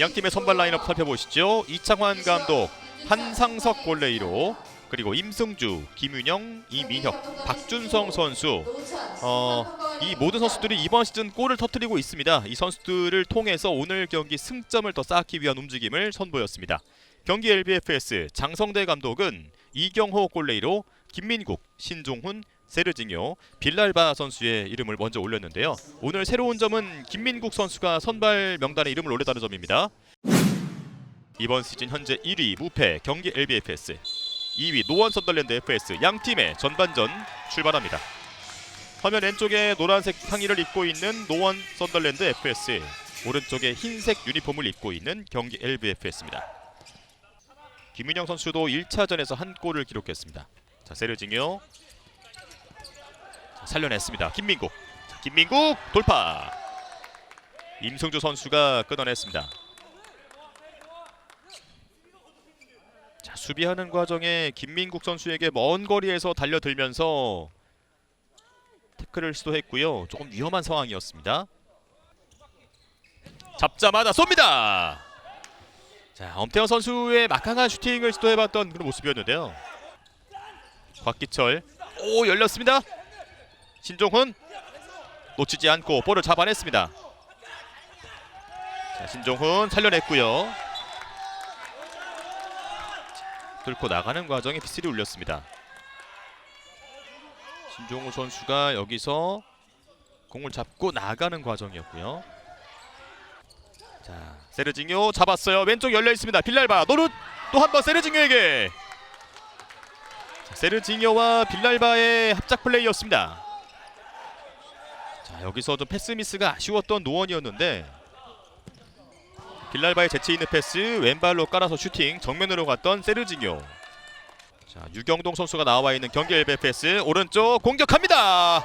양 팀의 선발 라인업 살펴보시죠. 이창환 감독, 한상석 골레이로 그리고 임승주, 김윤영, 이민혁, 박준성 선수. 어, 이 모든 선수들이 이번 시즌 골을 터뜨리고 있습니다. 이 선수들을 통해서 오늘 경기 승점을 더 쌓기 위한 움직임을 선보였습니다. 경기 LBFS 장성대 감독은 이경호 골레이로 김민국, 신종훈, 세르징요, 빌랄바 선수의 이름을 먼저 올렸는데요. 오늘 새로운 점은 김민국 선수가 선발 명단에 이름을 올렸다는 점입니다. 이번 시즌 현재 1위 무패 경기 LBFS, 2위 노원 선덜랜드 FS 양 팀의 전반전 출발합니다. 화면 왼쪽에 노란색 상의를 입고 있는 노원 선덜랜드 FS, 오른쪽에 흰색 유니폼을 입고 있는 경기 LBFS입니다. 김윤영 선수도 1차전에서 한 골을 기록했습니다. 자, 세르징요 자, 살려냈습니다. 김민국. 자, 김민국 돌파. 임승주 선수가 끊어냈습니다. 자, 수비하는 과정에 김민국 선수에게 먼 거리에서 달려들면서 태클을 시도했고요. 조금 위험한 상황이었습니다. 잡자마자 쏩니다. 자, 엄태원 선수의 막강한 슈팅을 시도해봤던 그런 모습이었는데요. 곽기철, 오 열렸습니다. 신종훈 놓치지 않고 볼을 잡아냈습니다. 자, 신종훈 살려냈고요. 자, 뚫고 나가는 과정에 피스리 울렸습니다. 신종우 선수가 여기서 공을 잡고 나가는 과정이었고요. 자, 세르징요 잡았어요. 왼쪽 열려 있습니다. 빌랄바 노릇 또 한 번 세르징요에게. 자, 세르징요와 빌랄바의 합작 플레이였습니다. 자, 여기서 좀 패스 미스가 아쉬웠던 노원이었는데 빌랄바의 재치 있는 패스 왼발로 깔아서 슈팅 정면으로 갔던 세르징요. 자, 유경동 선수가 나와 있는 경기 LBFS 오른쪽 공격합니다.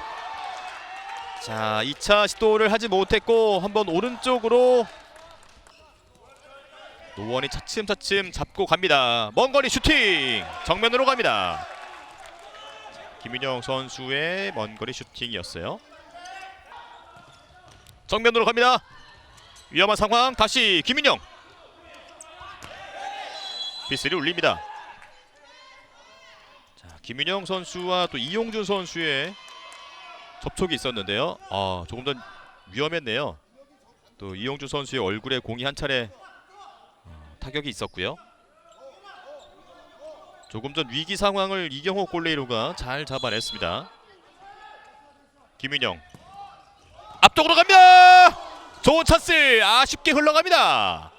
자, 2차 시도를 하지 못했고 한번 오른쪽으로 노원이 차츰차츰 잡고 갑니다. 먼 거리 슈팅 정면으로 갑니다. 김윤영 선수의 먼 거리 슈팅이었어요. 정면으로 갑니다. 위험한 상황 다시 김윤영 비스를 울립니다. 자, 김윤영 선수와 또 이용준 선수의 접촉이 있었는데요. 아, 조금 더 위험했네요. 또 이용준 선수의 얼굴에 공이 한 차례 어, 타격이 있었고요. 조금 전 위기 상황을 이경호 골레이로가 잘 잡아냈습니다. 김윤영 앞쪽으로 갑니다. 좋은 찬스 아쉽게 흘러갑니다.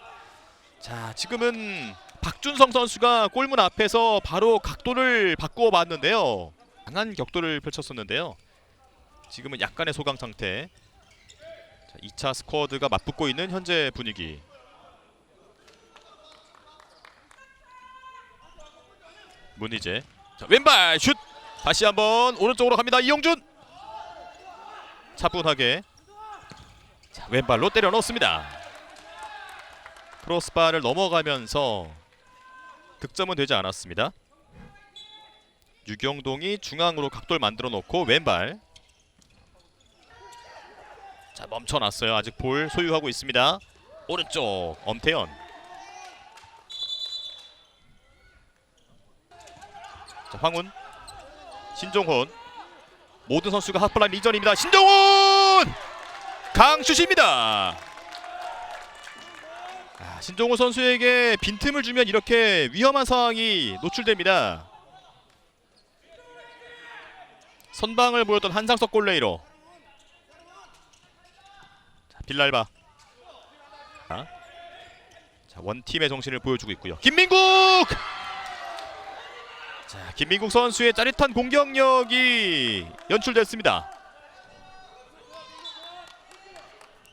자 지금은 박준성 선수가 골문 앞에서 바로 각도를 바꾸어 봤는데요. 강한 격도를 펼쳤었는데요. 지금은 약간의 소강 상태. 자, 2차 스쿼드가 맞붙고 있는 현재 분위기. 문희재. 자, 왼발 슛. 다시 한번 오른쪽으로 갑니다. 이용준. 차분하게. 자, 왼발로 때려 넣습니다. 크로스바를 넘어가면서 득점은 되지 않았습니다. 유경동이 중앙으로 각도를 만들어 놓고 왼발. 자 멈춰놨어요. 아직 볼 소유하고 있습니다. 오른쪽 엄태현. 자 황훈, 신종훈. 모든 선수가 핫플라인 이전입니다. 신종훈 강슛입니다. 아, 신종호 선수에게 빈틈을 주면 이렇게 위험한 상황이 노출됩니다. 선방을 보였던 한상석 골레이로. 자, 빌랄바. 자, 자, 원팀의 정신을 보여주고 있고요. 김민국! 자, 김민국 선수의 짜릿한 공격력이 연출됐습니다.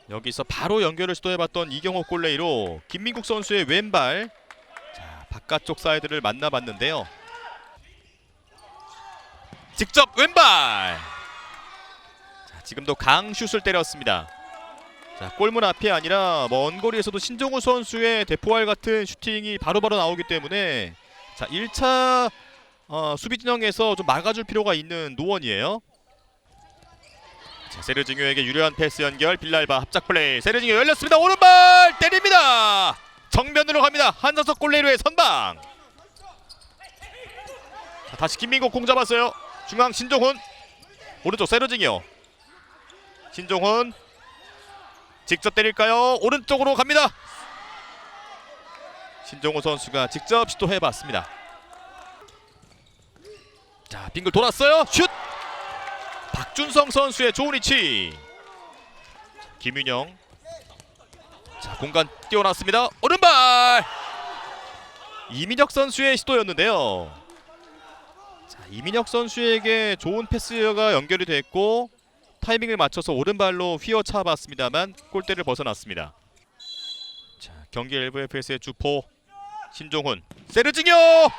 여기서 바로 연결을 시도해봤던 이경호 골레이로 김민국 선수의 왼발. 자 바깥쪽 사이드를 만나봤는데요. 직접 왼발! 자 지금도 강슛을 때렸습니다. 자 골문 앞이 아니라 먼 거리에서도 신종우 선수의 대포알 같은 슈팅이 바로바로 나오기 때문에 자 1차 어, 수비 진영에서 좀 막아줄 필요가 있는 노원이에요 자, 세르징요에게 유려한 패스 연결. 빌랄바 합작 플레이. 세르징요 열렸습니다. 오른발 때립니다. 정면으로 갑니다. 한사석 골레이로의 선방. 자, 다시 김민국 공 잡았어요. 중앙 신종훈. 오른쪽 세르징요. 신종훈. 직접 때릴까요? 오른쪽으로 갑니다. 신종훈 선수가 직접 시도해봤습니다. 자 빙글 돌았어요. 슛 박준성 선수의 좋은 위치. 김윤영. 자 공간 뛰어났습니다. 오른발! 이민혁 선수의 시도였는데요. 자 이민혁 선수에게 좋은 패스가 연결이 됐고 타이밍을 맞춰서 오른발로 휘어차 봤습니다만 골대를 벗어났습니다. 자 경기 LVFS의 주포 신종훈. 세르징요! 자,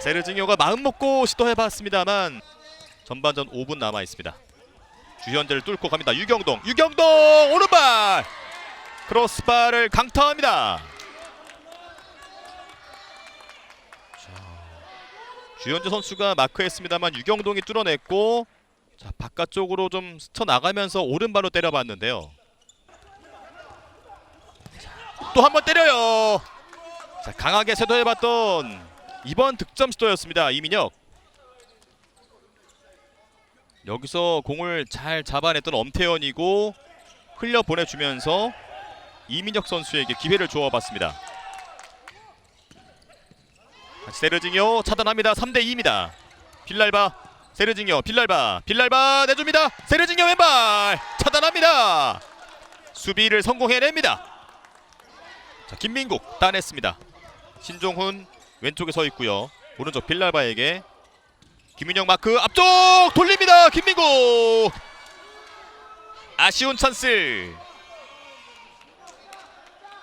세르징요가 마음 먹고 시도해봤습니다만 전반전 5분 남아 있습니다. 주현재를 뚫고 갑니다. 유경동, 유경동 오른발 크로스바를 강타합니다. 자, 주현재 선수가 마크했습니다만 유경동이 뚫어냈고 자, 바깥쪽으로 좀 스쳐 나가면서 오른발로 때려봤는데요. 또 한 번 때려요. 자, 강하게 세도해봤던 이번 득점 시도였습니다. 이민혁. 여기서 공을 잘 잡아냈던 엄태현이고 흘려 보내주면서 이민혁 선수에게 기회를 주어봤습니다. 세르징요 차단합니다. 3대 2입니다. 빌랄바 세르징요 빌랄바 빌랄바 내줍니다. 세르징요 왼발 차단합니다. 수비를 성공해냅니다. 자 김민국 따냈습니다. 신종훈 왼쪽에 서 있고요. 오른쪽 빌랄바에게 김윤영 마크 앞쪽 돌립니다. 김민국 아쉬운 찬스.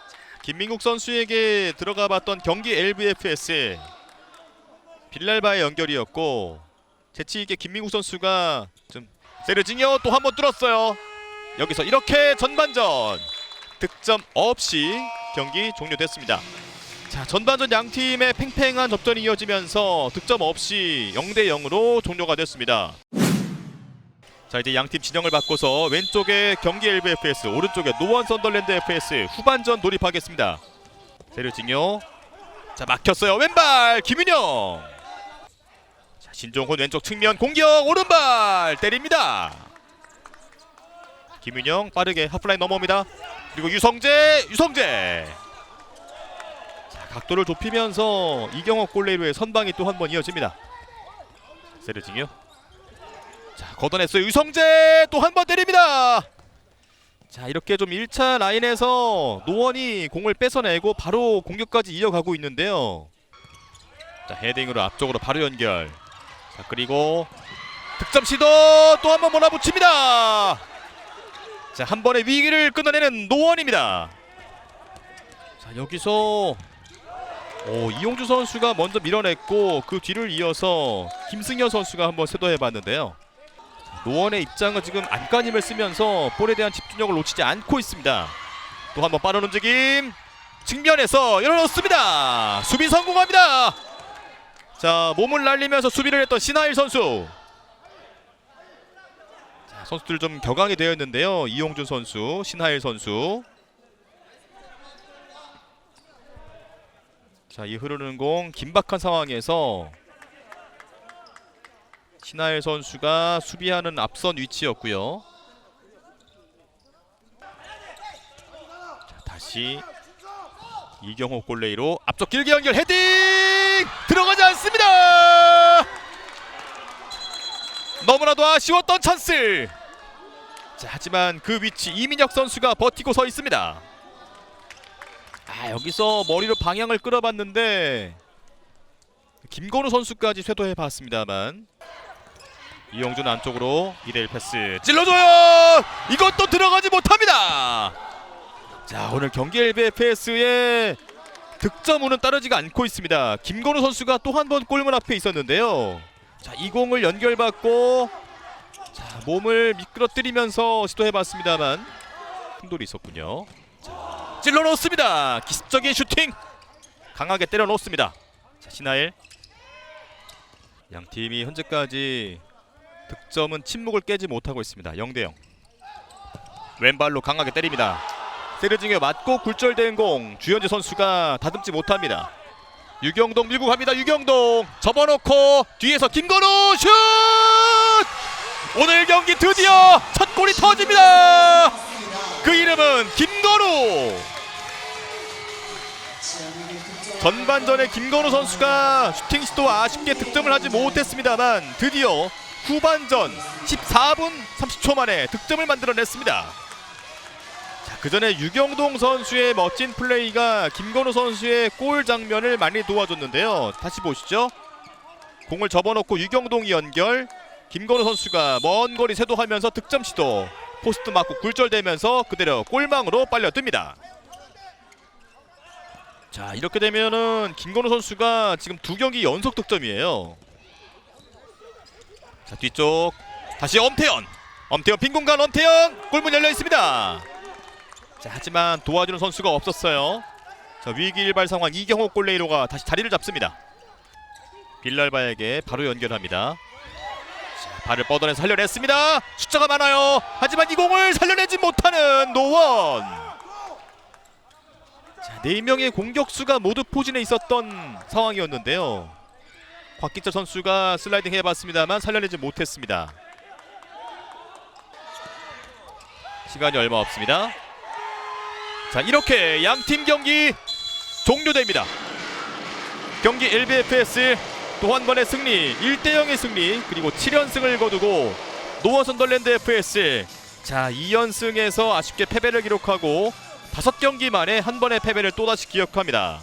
자, 김민국 선수에게 들어가 봤던 경기 LVFS 빌랄바의 연결이었고 재치 있게 김민국 선수가 좀 세르징요 또 한 번 뚫었어요. 여기서 이렇게 전반전 득점 없이 경기 종료됐습니다. 자 전반전 양 팀의 팽팽한 접전이 이어지면서 득점 없이 0대 0으로 종료가 됐습니다. 자 이제 양팀 진영을 바꿔서 왼쪽에 경기 LVFS 오른쪽에 노원 선덜랜드 FS 후반전 돌입하겠습니다. 세르징요 자 막혔어요 왼발 김윤영 자 신종훈 왼쪽 측면 공격 오른발 때립니다. 김윤영 빠르게 하프라인 넘어옵니다. 그리고 유성재 유성재 각도를 좁히면서 이경호 골레이로의 선방이 또 한 번 이어집니다. 세르징요. 자 걷어냈어요. 유성재 또 한 번 때립니다. 자 이렇게 좀 1차 라인에서 노원이 공을 뺏어내고 바로 공격까지 이어가고 있는데요. 자 헤딩으로 앞쪽으로 바로 연결. 자 그리고 득점 시도 또 한 번 몰아붙입니다. 자 한 번의 위기를 끊어내는 노원입니다. 자 여기서 오, 이용주 선수가 먼저 밀어냈고 그 뒤를 이어서 김승현 선수가 한번 세도해봤는데요. 노원의 입장은 지금 안간힘을 쓰면서 볼에 대한 집중력을 놓치지 않고 있습니다. 또 한번 빠른 움직임 측면에서 열어놓습니다. 수비 성공합니다. 자 몸을 날리면서 수비를 했던 신하일 선수. 자, 선수들 좀 격앙이 되어 있는데요. 이용준 선수, 신하일 선수. 자, 이 흐르는 공 긴박한 상황에서 신하일 선수가 수비하는 앞선 위치였고요. 자, 다시 이경호 골레이로 앞쪽 길게 연결 헤딩 들어가지 않습니다. 너무나도 아쉬웠던 찬스. 자, 하지만 그 위치 이민혁 선수가 버티고 서 있습니다. 아 여기서 머리로 방향을 끌어봤는데 김건우 선수까지 쇄도해봤습니다만. 이영준 안쪽으로 2대1 패스 찔러줘요! 이것도 들어가지 못합니다! 자 오늘 경기 LBFS의 득점운은 따르지가 않고 있습니다. 김건우 선수가 또 한 번 골문 앞에 있었는데요. 자 이 공을 연결받고 자 몸을 미끄러뜨리면서 시도해봤습니다만 충돌이 있었군요 찔러 놓습니다. 기습적인 슈팅 강하게 때려 놓습니다. 자, 신하일 양 팀이 현재까지 득점은 침묵을 깨지 못하고 있습니다. 0대 0. 왼발로 강하게 때립니다. 세르징에 맞고 굴절된 공 주현재 선수가 다듬지 못합니다. 유경동 밀고 갑니다. 유경동 접어놓고 뒤에서 김건우 슛! 오늘 경기 드디어 첫 골이 터집니다. 그 이름은 김건우. 전반전에 김건우 선수가 슈팅 시도 아쉽게 득점을 하지 못했습니다만 드디어 후반전 14분 30초 만에 득점을 만들어냈습니다. 자, 그 전에 유경동 선수의 멋진 플레이가 김건우 선수의 골 장면을 많이 도와줬는데요. 다시 보시죠. 공을 접어놓고 유경동이 연결. 김건우 선수가 먼 거리 세도하면서 득점 시도. 포스트 맞고 굴절되면서 그대로 골망으로 빨려듭니다. 자 이렇게 되면은 김건우 선수가 지금 두 경기 연속 득점이에요. 자 뒤쪽 다시 엄태현, 엄태현 빈 공간 엄태현 골문 열려 있습니다. 자 하지만 도와주는 선수가 없었어요. 자 위기 일발 상황 이경호 골레이로가 다시 자리를 잡습니다. 빌랄바에게 바로 연결합니다. 자, 발을 뻗어내 살려냈습니다. 숫자가 많아요. 하지만 이 공을 살려내지 못하는 노원. 자, 네 명의 공격수가 모두 포진해 있었던 상황이었는데요. 곽기철 선수가 슬라이딩 해봤습니다만 살려내지 못했습니다. 시간이 얼마 없습니다. 자 이렇게 양 팀 경기 종료됩니다. 경기 LBFS 또 한 번의 승리 1대 0의 승리 그리고 7연승을 거두고 노원 선덜랜드 FS 자 2연승에서 아쉽게 패배를 기록하고 다섯 경기 만에 한 번의 패배를 또다시 기록합니다.